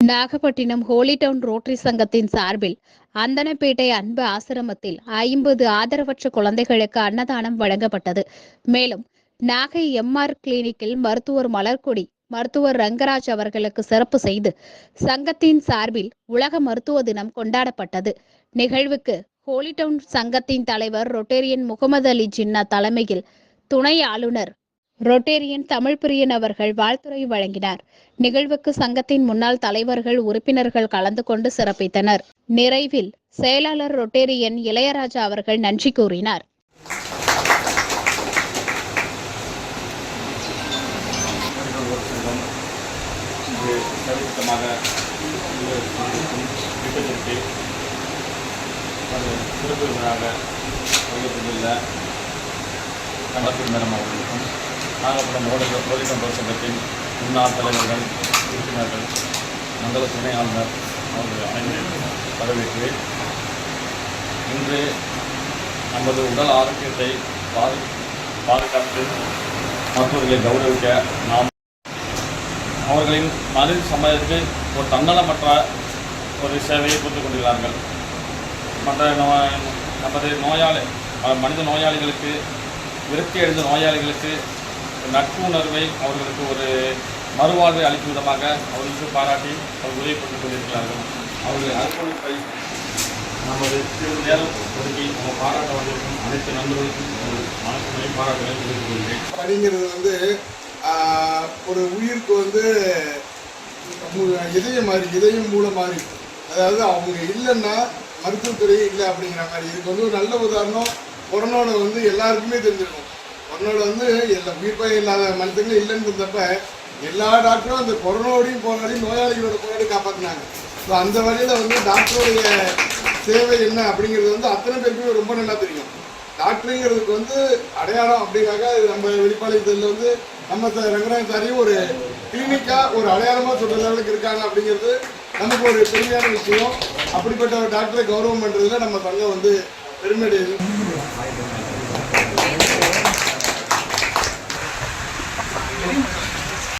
Nagapattinam ஹோலிடவுன் rotary சங்கத்தின் சார்பில் அந்தனப்பேட்டை அன்பு ஆசிரமத்தில் ஐம்பது ஆதரவற்ற குழந்தைகளுக்கு அன்னதானம் வழங்கப்பட்டது. மேலும் நாகை எம்ஆர் கிளினிக்கில் மருத்துவர் மலர்கொடி மருத்துவர் ரங்கராஜ் அவர்களுக்கு சிறப்பு செய்து சங்கத்தின் சார்பில் உலக மருத்துவ தினம் கொண்டாடப்பட்டது. நிகழ்வுக்கு ஹோலிடவுன் சங்கத்தின் தலைவர் ரொட்டேரியன் முகமது அலி ஜின்னா தலைமையில் துணை ஆளுநர் ரொட்டேரியன் தமிழ் பிரியன் அவர்கள் வாழ்த்துரை வழங்கினார். நிகழ்வுக்கு சங்கத்தின் முன்னாள் தலைவர்கள் உறுப்பினர்கள் கலந்து கொண்டு சிறப்பித்தனர். நிறைவில் செயலாளர் ரொட்டேரியன் இளையராஜா அவர்கள் நன்றி கூறினார். மனிதர் ஒரு செல்வம் இது அவர்களுக்கும் நாகப்பட்டினம் ஓடி ஓடிக்கொண்டோர் சங்கத்தின் முன்னாள் தலைவர்கள் உறுப்பினர்கள் மண்டல துணை ஆளுநர் அவர்கள் அனைவரையும் இன்று நமது உடல் ஆரோக்கியத்தை பாது பாதுகாத்து மருத்துவர்களை கௌரவிக்க நாம் அவர்களின் மனித சமுதாயத்துக்கு ஒரு தன்னலமற்ற ஒரு சேவையை புரிந்து கொண்டுள்ளார்கள் மற்ற நமது நோயாளி மனித நோயாளிகளுக்கு விரக்தி அடைந்த நோயாளிகளுக்கு நட்புணர்வை அவர்களுக்கு ஒரு மறுவாழ்வை அளிக்கும் விதமாக அவர்களுக்கு பாராட்டி அவர் உதவி புரிந்து கொண்டிருக்கிறார்கள். அவர்கள் அர்ப்பணிப்பை நமது சிறிது நேரம் ஒதுக்கி நம்ம பாராட்ட வந்திருக்கும் அனைத்து நண்பர்களுக்கும் ஒரு பாராட்டுகளை தெரிவித்துக் கொள்கிறேன். அப்படிங்கிறது வந்து ஒரு உயிருக்கு வந்து இதயம் மாதிரி இதயம் மூலம் மாதிரி அதாவது அவங்க இல்லைன்னா மருத்துவத்துறை இல்லை அப்படிங்கிற மாதிரி. இதுக்கு வந்து ஒரு நல்ல உதாரணம் கொரோனாவில் வந்து எல்லாருக்குமே தெரிஞ்சிருக்கும். உன்னோட வந்து எல்லா உயிர்ப்பை இல்லாத மனிதர்கள் இல்லைன்னு இருந்தப்ப எல்லா டாக்டரும் அந்த கொரோனாவோடையும் போராடி நோயாளிகளோட போராடி காப்பாற்றினாங்க ஸோ அந்த வழியில் வந்து டாக்டருடைய சேவை என்ன அப்படிங்கிறது வந்து அத்தனை பேருக்குமே ரொம்ப நல்லா தெரியும். டாக்டருங்கிறதுக்கு வந்து அடையாளம் அப்படிங்காக நம்ம வெளிப்பாளையத்தில் வந்து நம்ம ரங்கநாயன் ரங்கராஜன் சாரையும் ஒரு கிளினிக்காக ஒரு அடையாளமாக சொல்கிற லெவலுக்கு இருக்காங்க அப்படிங்கிறது நமக்கு ஒரு பெருமையான விஷயம். அப்படிப்பட்ட ஒரு டாக்டரை கௌரவம் பண்ணுறதுல நம்ம சங்கம் வந்து பெருமை